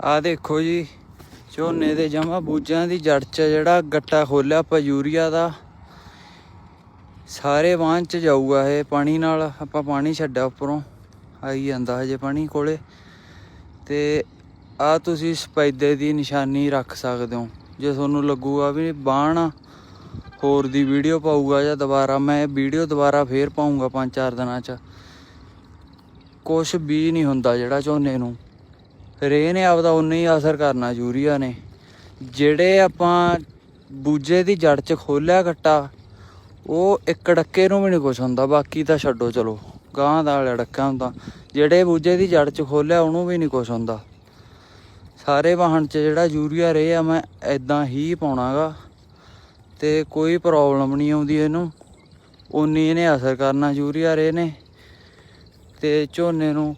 ਆ ਦੇਖੋ ਜੀ, ਝੋਨੇ ਦੇ ਜਮਾ ਬੂਜਾਂ ਦੀ ਜੜ 'ਚ ਜਿਹੜਾ ਗੱਟਾ ਖੋਲਿਆ, ਆਪਾਂ ਯੂਰੀਆ ਦਾ, ਸਾਰੇ ਵਾਹਨ 'ਚ ਜਾਊਗਾ ਇਹ ਪਾਣੀ ਨਾਲ, ਆਪਾਂ ਪਾਣੀ ਛੱਡਿਆ ਉੱਪਰੋਂ, ਆਈ ਜਾਂਦਾ ਹਜੇ ਪਾਣੀ ਕੋਲੇ। ਤੇ ਆ ਤੁਸੀਂ ਸਪੈਦੇ ਦੀ ਨਿਸ਼ਾਨੀ ਰੱਖ ਸਕਦੇ ਹੋ, ਜੇ ਤੁਹਾਨੂੰ ਲੱਗੂਗਾ ਵੀ ਬਾਣ ਹੋਰ ਦੀ ਵੀਡੀਓ ਪਾਊਗਾ ਜਾਂ ਦੁਬਾਰਾ, ਮੈਂ ਵੀਡੀਓ ਦੁਬਾਰਾ ਫੇਰ ਪਾਉਂਗਾ ਪੰਜ ਚਾਰ ਦਿਨਾਂ 'ਚ। ਕੁਛ ਵੀ ਨਹੀਂ ਹੁੰਦਾ ਜਿਹੜਾ ਝੋਨੇ ਨੂੰ। ਰੇ ਨੇ ਆਪਦਾ ਉਨਾ ਹੀ ਅਸਰ ਕਰਨਾ ਯੂਰੀਆ ਨੇ। ਜਿਹੜੇ ਆਪਾਂ ਬੂਜੇ ਦੀ ਜੜ 'ਚ ਖੋਲਿਆ ਕੱਟਾ ਉਹ ਇੱਕ ਡੱਕੇ ਨੂੰ ਵੀ ਨਹੀਂ ਕੁਛ ਹੁੰਦਾ, ਬਾਕੀ ਤਾਂ ਛੱਡੋ ਚਲੋ ਗਾਂ ਦਾ ਵਾਲਾ ਡੱਕਾ ਹੁੰਦਾ। ਜਿਹੜੇ ਬੂਜੇ ਦੀ ਜੜ 'ਚ ਖੋਲਿਆ, ਉਹਨੂੰ ਵੀ ਨਹੀਂ ਕੁਛ ਹੁੰਦਾ। ਸਾਰੇ ਵਾਹਣ 'ਚ ਜਿਹੜਾ ਯੂਰੀਆ ਰੇ ਆ, ਮੈਂ ਐਦਾਂ ਹੀ ਪਾਉਣਾਗਾ, ਤੇ ਕੋਈ ਪ੍ਰੋਬਲਮ ਨਹੀਂ ਆਉਂਦੀ ਇਹਨੂੰ। ਉਨੀ ਇਹਨੇ ਅਸਰ ਕਰਨਾ ਯੂਰੀਆ ਰੇ ਨੇ, ਤੇ ਝੋਨੇ ਨੂੰ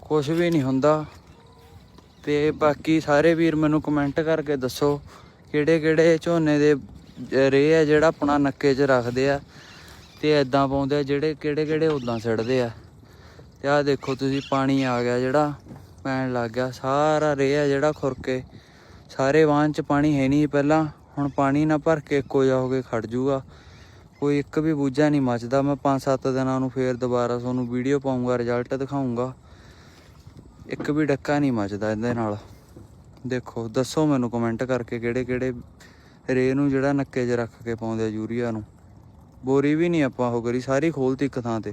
ਕੁਝ ਵੀ ਨਹੀਂ ਹੁੰਦਾ। ਤੇ ਬਾਕੀ ਸਾਰੇ ਵੀਰ ਮੈਨੂੰ ਕਮੈਂਟ ਕਰਕੇ ਦੱਸੋ ਕਿਹੜੇ ਕਿਹੜੇ ਝੋਨੇ ਦੇ ਰੇ ਆ ਜਿਹੜਾ ਆਪਣਾ ਨੱਕੇ 'ਚ ਰੱਖਦੇ ਆ ਤੇ ਐਦਾਂ ਪਾਉਂਦੇ ਆ ਜਿਹੜੇ ਕਿਹੜੇ ਕਿਹੜੇ ਉਦਾਂ ਸਿੱਟਦੇ ਆ। ਤੇ ਆਹ ਦੇਖੋ ਤੁਸੀਂ ਪਾਣੀ ਆ ਗਿਆ ਜਿਹੜਾ, ਪੈਣ ਲੱਗ ਗਿਆ। ਸਾਰਾ ਰੇ ਆ ਜਿਹੜਾ ਖੁਰਕੇ ਸਾਰੇ ਵਾਹਨ 'ਚ ਪਾਣੀ ਹੈ ਨਹੀਂ ਪਹਿਲਾਂ। ਹੁਣ ਪਾਣੀ ਨਾ ਭਰ ਕੇ ਇੱਕੋ ਜਿਹਾ ਹੋ ਕੇ ਖੜ ਜੂਗਾ। ਕੋਈ ਇੱਕ ਵੀ ਬੂਝਾ ਨਹੀਂ ਮੱਚਦਾ। ਮੈਂ 5-7 ਦਿਨਾਂ ਨੂੰ ਫੇਰ ਦੁਬਾਰਾ ਤੁਹਾਨੂੰ ਵੀਡੀਓ ਪਾਉਂਗਾ ਰਿਜ਼ਲਟ ਦਿਖਾਉਂਗਾ ਇੱਕ ਵੀ ਡੱਕਾ ਨਹੀਂ ਮੱਚਦਾ ਇਹਦੇ ਨਾਲ। ਦੇਖੋ, ਦੱਸੋ ਮੈਨੂੰ ਕਮੈਂਟ ਕਰਕੇ ਕਿਹੜੇ ਕਿਹੜੇ ਰੇ ਨੂੰ ਜਿਹੜਾ ਨੱਕੇ 'ਚ ਰੱਖ ਕੇ ਪਾਉਂਦੇ ਆ ਯੂਰੀਆ ਨੂੰ। ਬੋਰੀ ਵੀ ਨਹੀਂ ਆਪਾਂ ਉਹ ਕਰੀ, ਸਾਰੀ ਖੋਲਤੀ ਇੱਕ ਥਾਂ ਤੇ।